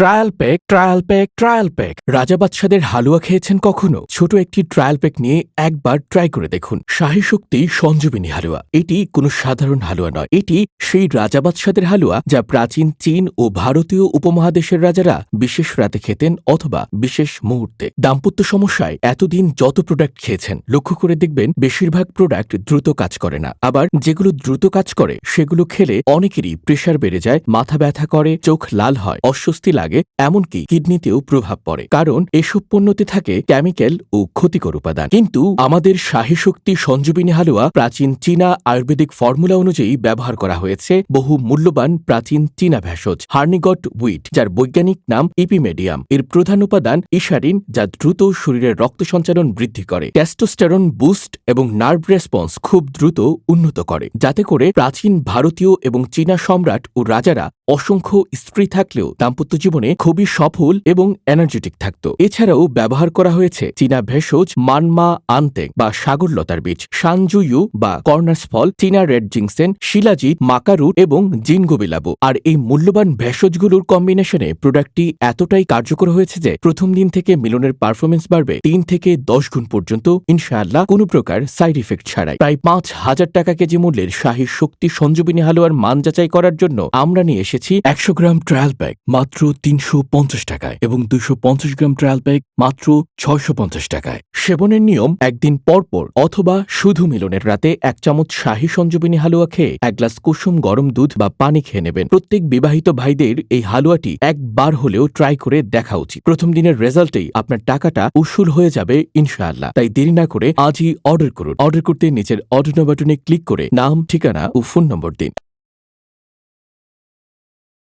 Trial pack trial pack trial pack রাজা বাদশাদের হালুয়া খেয়েছেন কখনো? ছোট একটি ট্রায়াল প্যাক নিয়ে একবার ট্রাই করে দেখুন। শাহী শক্তি সঞ্জীবিনী হালুয়া। এটি কোনো সাধারণ হালুয়া নয়। এটি সেই রাজা বাদশাদের হালুয়া যা প্রাচীন চীন ও ভারতীয় উপমহাদেশের রাজারা বিশেষ রাতে খেতেন অথবা বিশেষ মুহূর্তে। দাম্পত্য সমস্যায় এতদিন যত প্রোডাক্ট খেয়েছেন, লক্ষ্য করে দেখবেন বেশিরভাগ প্রোডাক্ট দ্রুত কাজ করে না। আবার যেগুলো দ্রুত কাজ করে, সেগুলো খেলে অনেকেরই প্রেশার বেড়ে যায়, মাথা ব্যথা করে, চোখ লাল হয়, অস্বস্তি লাগে। এমনকি কিডনিতেও প্রভাব পড়ে। কারণ, এসব পণ্যতে থাকে কেমিক্যাল ও ক্ষতিকর উপাদান। কিন্তু, আমাদের শাহী শক্তি সঞ্জীবিনী হালুয়া প্রাচীন চীনা আয়ুর্বেদিক ফর্মুলা অনুযায়ী ব্যবহার করা হয়েছে বহু মূল্যবান প্রাচীন চীনা ভেষজ, হার্নিগট উইট যার বৈজ্ঞানিক নাম ইপিমেডিয়াম। এর প্রধান উপাদান ইশারিন, যা দ্রুত শরীরের রক্ত সঞ্চালন বৃদ্ধি করে, টেস্টোস্টেরন বুস্ট এবং নার্ভ রেসপন্স খুব দ্রুত উন্নত করে। যাতে করে প্রাচীন ভারতীয় এবং চীনা সম্রাট ও রাজারা অসংখ্য স্ত্রী থাকলেও দাম্পত্য জীবনে খুবই সফল এবং এনার্জেটিক থাকত। এছাড়াও ব্যবহার করা হয়েছে চীনা ভেষজ, মানমা, আন্তেক বা সাগরলতার বীজ, সানজুয়ু বা কর্নার্স ফল, চীনা রেড জিংসেন, শিলাজিৎ মাকারুট এবং জিনগোবিলাবু। আর এই মূল্যবান ভেষজগুলোর কম্বিনেশনে প্রোডাক্টটি এতটাই কার্যকর হয়েছে যে প্রথম দিন থেকে মিলনের পারফরমেন্স বাড়বে তিন থেকে দশ গুণ পর্যন্ত। ইনশাআল্লাহ কোনো প্রকার সাইড ইফেক্ট ছাড়াই। প্রায় পাঁচ হাজার টাকা কেজি মূল্যের শাহী শক্তি সঞ্জীবিনী হালুয়ার মান যাচাই করার জন্য আমরা নিয়ে এসেছি একশো গ্রাম ট্রায়াল প্যাক মাত্র তিনশো পঞ্চাশ টাকায় এবং দুশো পঞ্চাশ গ্রাম ট্রায়াল প্যাক মাত্র ছয়শো পঞ্চাশ টাকায়। সেবনের নিয়ম, একদিন পর পর অথবা শুধু মিলনের রাতে এক চামচ শাহী সঞ্জীবিনী হালুয়া খেয়ে এক গ্লাস কুসুম গরম দুধ বা পানি খেয়ে নেবেন। প্রত্যেক বিবাহিত ভাইদের এই হালুয়াটি একবার হলেও ট্রাই করে দেখা উচিত। প্রথম দিনের রেজাল্টেই আপনার টাকাটা উসুল হয়ে যাবে ইনশাআল্লাহ। তাই দেরি না করে আজই অর্ডার করুন। অর্ডার করতে নিচের অর্ডার বাটনে ক্লিক করে নাম, ঠিকানা ও ফোন নম্বর দিন।